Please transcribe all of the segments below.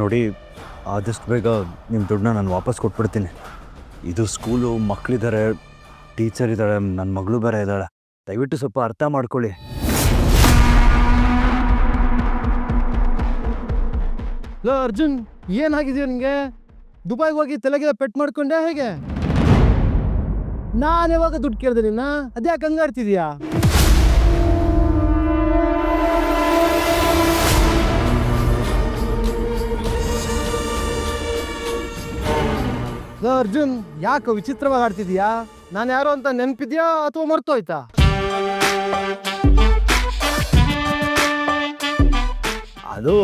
ನೋಡಿ, ಆದಷ್ಟು ಬೇಗ ನಿಮ್ಮ ದುಡ್ಡನ್ನ ನಾನು ವಾಪಸ್ ಕೊಟ್ಬಿಡ್ತೀನಿ. ಇದು ಸ್ಕೂಲು ಮಕ್ಕಳಿದ್ದಾರೆ ಟೀಚರ್ ಇದ್ದಾಳೆ ನನ್ನ ಮಗಳು ಬೇರೆ ಇದ್ದಾಳೆ ದಯವಿಟ್ಟು ಸ್ವಲ್ಪ ಅರ್ಥ ಮಾಡ್ಕೊಳ್ಳಿ. ಲೋ ಅರ್ಜುನ್, ಏನಾಗಿದೆಯೋ ನಿಮಗೆ ದುಬೈಗೆ ಹೋಗಿ ತಲೆಗೆ ಪೆಟ್ ಮಾಡ್ಕೊಂಡೆ ಹೇಗೆ? ನಾನು ಯಾವಾಗ ದುಡ್ಡು ಕೇಳಿದೆ ನಿನ್ನ? ಅದ್ಯಾಕೆ ಹಂಗಾಡ್ತಿದ್ಯಾ ಅರ್ಜುನ್ ಯಾಕೆ ವಿಚಿತ್ರವಾಗಿ ಆಡ್ತಿದ್ಯಾ? ನಾನು ಯಾರು ಅಂತ ನೆನಪಿದ್ಯಾ ಅಥವಾ ಮರ್ತೋಯ್ತಾ? ಅದು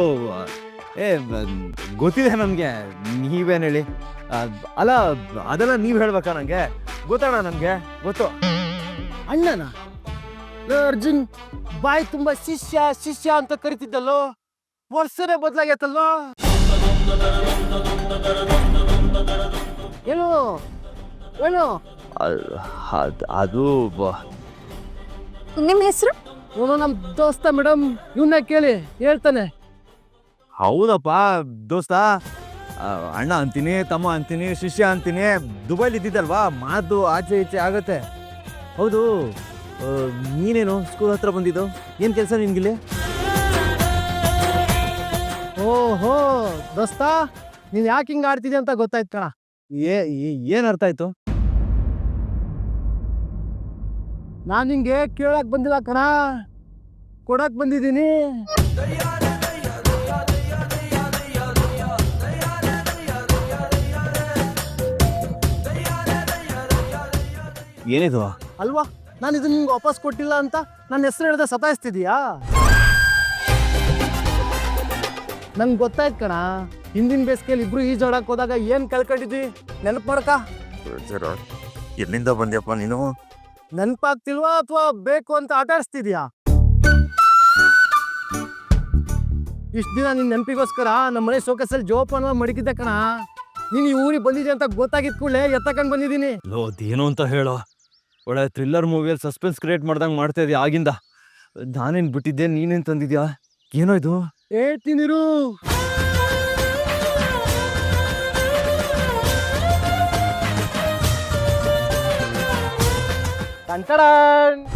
ಏ ಗೊತ್ತಿದೆ ನನಗೆ. ನೀವೇನು ಹೇಳಿ? ಅಲ್ಲ ಅದೆಲ್ಲ ನೀವು ಹೇಳ್ಬೇಕಾ ನನಗೆ ಗೊತ್ತಣ್ಣ ನನಗೆ? ಗೊತ್ತು. ಅಣ್ಣನ? ಅರ್ಜುನ್ ಬಾಯಿ ತುಂಬಾ ಶಿಷ್ಯ ಶಿಷ್ಯ ಅಂತ ಕರಿತಿದ್ದಲ್ಲೋ? ವರ್ಷನೇ ಬದಲಾಗೈತಲ್ವಾ ಏನು? ಏನು? ಅದ್- ಅದ್- ಬ- ನಿಮ್ಮ ಹೆಸರು? ಇವನು ನಮ್ಮ ದೋಸ್ತ ಮೇಡಮ್ ಇವನ್ನ ಕೇಳಿ ಹೇಳ್ತಾನೆ. ಹೌದಪ್ಪ ದೋಸ್ತ. ಆ, ಅಣ್ಣ ಅಂತೀನಿ ತಮ್ಮ ಅಂತೀನಿ ಶಿಷ್ಯ ಅಂತೀನಿ ದುಬೈಲಿ ಇದ್ದಿದ್ದಲ್ವಾ? ಮಾತು ಆಚೆ ಈಚೆ ಆಗತ್ತೆ. ಹೌದು ಆ, ನೀನೇನು ಸ್ಕೂಲ್ ಹತ್ರ ಬಂದಿದ್ದು? ಏನು ಕೆಲಸ ನಿನ್ಗಿಲ್ಲಿ ಓಹೋ ದೋಸ್ತ ನೀನು ಯಾಕೆ ಹಿಂಗೆ ಆಡ್ತಿದ್ಯ ಅಂತ ಗೊತ್ತಾಯ್ತು ಕಣ. ಏ ಏನು ಅರ್ಥ ಆಯ್ತು? ನಾನು ನಿಂಗೆ ಕೇಳಕ್ ಬಂದಿಲ್ಲ ಕಣ. ಕೊಡಕ್ ಬಂದಿದ್ದೀನಿ. ಏನಿದು? ಅಲ್ವಾ? ನಾನು ಇದನ್ನ ನಿಂಗೆ ವಾಪಸ್ ಕೊಟ್ಟಿಲ್ಲ ಅಂತ ನನ್ನ ಹೆಸರು ಹೇಳ್ದೆ ಸತಾಯಿಸ್ತಿದೀಯಾ? ನಂಗೆ ಗೊತ್ತಾಯ್ತು ಕಣ. ಹಿಂದಿನ ಬೇಸಿಗೆಯಲ್ಲಿ ಇಬ್ರು ಈಜಾಡಕ್ ಹೋದಾಗ ಏನ್ ಕಳ್ಕೊಂಡಿದ್ವಿ? ನೆನಪು ಮಾಡಕ ಎಲ್ಲಿಂದ ಬಂದ್ಯಪ್ಪ ನೀನು? ನೆನಪಾಗ್ತಿಲ್ವಾ ಅಥವಾ ಬೇಕು ಅಂತ ಆಟ ಆಡಿಸ್ತಿದ್ಯಾ? ಇಷ್ಟು ದಿನ ನಿನ್ನ ನೆನಪಿಗೋಸ್ಕರ ನಮ್ಮ ಮನೆ ಸೋಕಸಲ್ಲಿ ಜೋಪಾನ ಮಡಗಿದ್ದೆ ಕಣ. ನೀನು ಈ ಊರಿಗೆ ಬಂದಿದ್ದೆ ಅಂತ ಗೊತ್ತಾಗಿದ್ ಕೂಡಲೇ ಎತ್ತಕೊಂಡ್ ಬಂದಿದ್ದೀನಿ. ಲೋ ಅದೇನು ಅಂತ ಹೇಳೋ. ಒಳ್ಳೆ ಥ್ರಿಲ್ಲರ್ ಮೂವಿಯಲ್ಲಿ ಸಸ್ಪೆನ್ಸ್ ಕ್ರಿಯೇಟ್ ಮಾಡ್ದಂಗೆ ಮಾಡ್ತಾ ಇದೀಯ ಆಗಿಂದ? ನಾನೇನು ಬಿಟ್ಟಿದ್ದೆ ನೀನೇನು ತಂದಿದ್ಯಾ? ಏನೋ ಇದು? ಹೇಳ್ತೀನಿರು 딴따란!